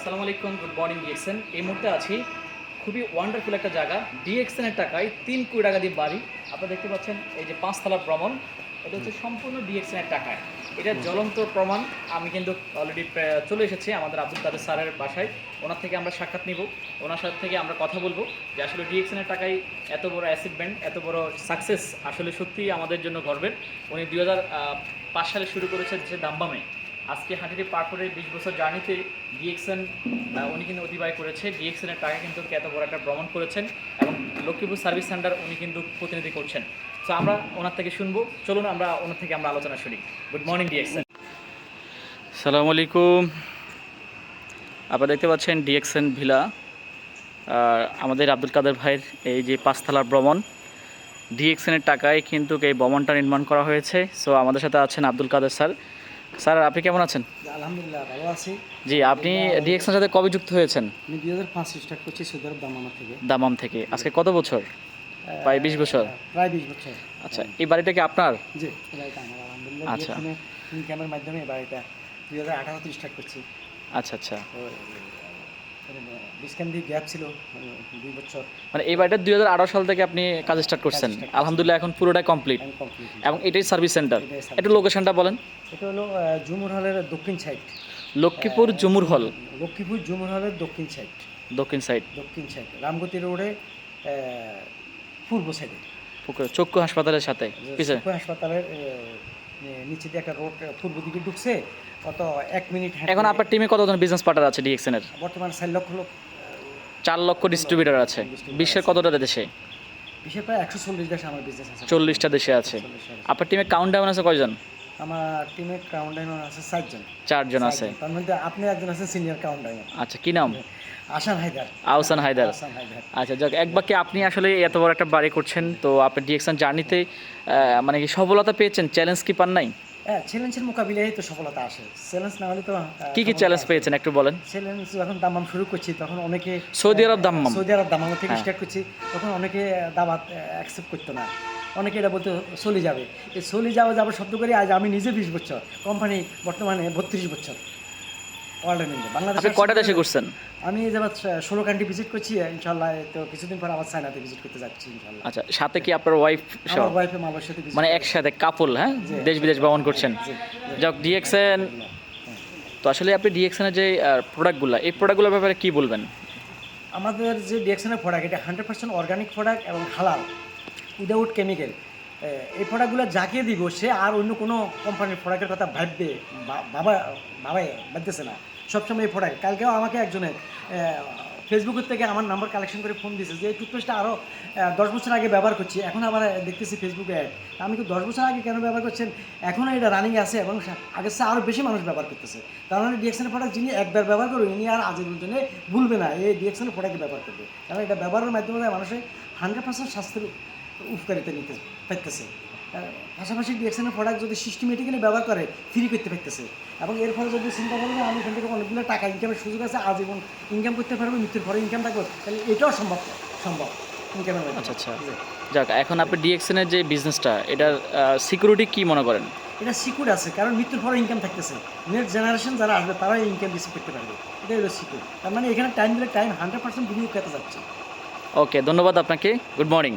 আসসালামু আলাইকুম good morning DXN এই মুহূর্তে আছি খুবই ওয়ান্ডারফুল একটা জায়গা। ডিএক্সএন এর টাকায় তিন কোটি টাকা দিয়ে বাড়ি। আপনারা দেখতে পাচ্ছেন এই যে পাঁচতলা ভ্রমণ এটা হচ্ছে সম্পূর্ণ ডিএক্সএন এর টাকায়। এটা জ্বলন্ত প্রমাণ। আমি কিন্তু অলরেডি চলে এসেছি আমাদের আব্দুল কাদের স্যারের বাসায়। ওনার থেকে আমরা সাক্ষাৎ নিব। ওনার সাথে থেকে আমরা কথা বলব যে আসলে ডিএক্সএন এর টাকায় এত বড় অ্যাচিভমেন্ট এত বড় সাকসেস আসলে সত্যিই আমাদের জন্য গর্বের। উনি দুই পাঁচ সালে শুরু করেছেন যে দাম্বামে। আজকে হাঁটিটি পার করে বিশ বছর জার্নিতে ডিএক্সএন উনি কিন্তু অতিবাহিত করেছে। ডিএক্সএন এর টাকা কিন্তু এত বড় একটা ভ্রমণ করেছেন এবং লক্ষ্মীপুর সার্ভিস সেন্টার উনি কিন্তু প্রতিনিধি করছেন। তো আমরা ওনার থেকে শুনব। চলুন আমরা ওনার থেকে আমরা আলোচনা শুনি। Good morning DXN. সালাম আলাইকুম। আপনারা দেখতে পাচ্ছেন ডিএক্সএন ভিলা। আর আমাদের আব্দুল কাদের ভাইয়ের এই যে পাঁচতলার ভ্রমণ, ডিএক্সএনের টাকায় কিন্তু এই ভবনটা নির্মাণ করা হয়েছে। সো আমাদের সাথে আছেন আব্দুল কাদের স্যার। স্যার আপনি কেমন আছেন? আলহামদুলিল্লাহ ভালো আছি। জি আপনি ডিএক্সের সাথে কবে যুক্ত হয়েছেন? আমি দুই হাজার পাঁচ স্টার্ট করছি সুদার দামাম থেকে। দামাম থেকে। আজকে কত বছর? প্রায় বিশ বছর। প্রায় বিশ বছর। আচ্ছা এই বাড়িটা কি আপনার? জি আলহামদুলিল্লাহ। আচ্ছা। ইনকামের মাধ্যমে এই বাড়িটা দুই হাজার আঠারোতে স্টার্ট করছি। আচ্ছা আচ্ছা। গ্যাপ ছিল মানে দুই বছর। মানে এই বাড়িটা দুই সাল থেকে আপনি কাজ স্টার্ট করছেন। আলহামদুলিল্লাহ এখন পুরোটাই কমপ্লিট এবং এটাই সার্ভিস সেন্টার একটু লোকেশনটা বলেন। এটা হলো জুমুর হলের দক্ষিণ সাইড লক্ষ্মীপুর জুমুর হল। লক্ষ্মীপুর জুমুর হলের দক্ষিণ সাইড দক্ষিণ সাইড দক্ষিণ সাইড রামগতি রোডে পূর্ব সাইডে চক্ষু হাসপাতালের সাথে। হাসপাতালের নিচে দিয়ে একটা রোড পূর্ব দিকে ঢুকছে কত এক মিনিট এখন আপনার টিমে কতজন বিজনেস পার্টনার আছে ডিএক্সএন এর বর্তমানে চার লক্ষ লোক চার লক্ষ ডিস্ট্রিবিউটার আছে। বিশ্বের কতটা দেশে? বিশ্বের প্রায় একশো চল্লিশ দেশে আমার বিজনেস আছে। চল্লিশটা দেশে আছে। আপনার টিমে কাউন্ট ডাউন আছে কয়জন? আমার টিমে কাউন্টাইনার আছে চারজন। চারজন আছে। তার মধ্যে আপনি একজন আছেন সিনিয়র কাউন্টাইনার আচ্ছা কি নাম? আসান হায়দার। আহসান হায়দার। আচ্ছা যাক এক বাক্যে আপনি আসলে এত বড় একটা বাড়ি করছেন তো আপনি ডিএক্সন জার্নিতে মানে কি সফলতা পেয়েছেন? চ্যালেঞ্জ কি পান নাই? হ্যাঁ চ্যালেঞ্জের মোকাবিলায় তো সফলতা আসে। চ্যালেঞ্জ না হলে তো কি কি চ্যালেঞ্জ পেয়েছেন একটু বলেন? চ্যালেঞ্জ যখন দামাম শুরু করছি তখন অনেকে Saudi Arab Dammam Saudi Arab Dammam থেকে হ্যাঁ। স্টার্ট করছি তখন অনেকে দাবাত অ্যাকসেপ্ট করতো না। অনেকে এটা বলতে চলে যাবে। এই চলে যাওয়া যাবে শব্দ করে আজ আমি নিজে বিশ বছর কোম্পানি বর্তমানে বত্রিশ বছর। ওয়ার্ল্ডের মধ্যে বাংলাদেশ আপনি দেশে করছেন আমি যাবার ষোলো কান্ট্রি ভিজিট করছি ইনশাল্লাহ তো কিছুদিন পর আবার চায়নাতে ভিজিট করতে যাচ্ছি ইনশাল্লাহ আচ্ছা সাথে কি আপনার ওয়াইফ আমার ওয়াইফে মালয়েশিয়াতে visit মানে একসাথে কাপল হ্যাঁ? দেশ বিদেশ ভ্রমণ করছেন। যাক ডিএক্সএন তো আসলে আপনি ডিএক্সএনের যে প্রোডাক্টগুলো এই প্রোডাক্টগুলোর ব্যাপারে কি বলবেন? আমাদের যে ডিএক্সনের প্রোডাক্ট এটা হান্ড্রেড পার্সেন্ট অর্গানিক প্রোডাক্ট এবং হালাল উইদাউট কেমিক্যাল এই প্রোডাক্টগুলো যাকে দিব, সে আর অন্য কোনো কোম্পানির প্রোডাক্টের কথা ভাববে বাবা বাবা ভাবতেছে না। সবসময় এই প্রোডাক্ট কালকেও আমাকে একজনে ফেসবুকের থেকে আমার নাম্বার কালেকশন করে ফোন দিয়েছে যে, এই টুথপেস্টটা আরও দশ বছর আগে ব্যবহার করছি, এখন আবার দেখতেছি ফেসবুকে অ্যাড আমি তো দশ বছর আগে কেন ব্যবহার করছেন? এখনও এটা রানিং আছে এবং আগের চেয়ে আরও বেশি মানুষ ব্যবহার করতেছে। তার মানে ডিএক্সনের প্রোডাক্ট যিনি একবার ব্যবহার করবে ইনি আর আজের জন্য ভুলবে না এই ডিএক্সনের প্রোডাক্ট ব্যবহার করবে। কারণ এটা ব্যবহারের মাধ্যমে মানুষের হান্ড্রেড পার্সেন্ট স্বাস্থ্যের উপকারিতা নিতে পারতেছে। পাশাপাশি ডিএক্সনের প্রোডাক্ট যদি সিস্টেমেটিক্যালি ব্যবহার করে ফ্রি করতে পারতেছে। এবং এর ফলে যদি চিন্তা করেন আমি এখান থেকে অনেকগুলো টাকা ইনকামের সুযোগ আছে আজীবন ইনকাম করতে পারব মৃত্যুর পরে ইনকাম থাকবে তাহলে এটাও সম্ভব সম্ভব। ইনকামের। আচ্ছা আচ্ছা। যাক এখন আপনি ডিএক্সএনের যে বিজনেসটা এটার সিকিউরিটি কী মনে করেন? এটা সিকিউর আছে কারণ মৃত্যুর পরে ইনকাম থাকতেছে। নেক্সট জেনারেশন যারা আসবে তারাই ইনকাম রিসিভ করতে পারবে। এটাই হলো সিকিউর তার মানে এখানে টাইম দিলে টাইম হান্ড্রেড পার্সেন্ট বিনিয়োগ করতে যাচ্ছে। ওকে ধন্যবাদ আপনাকে। Good morning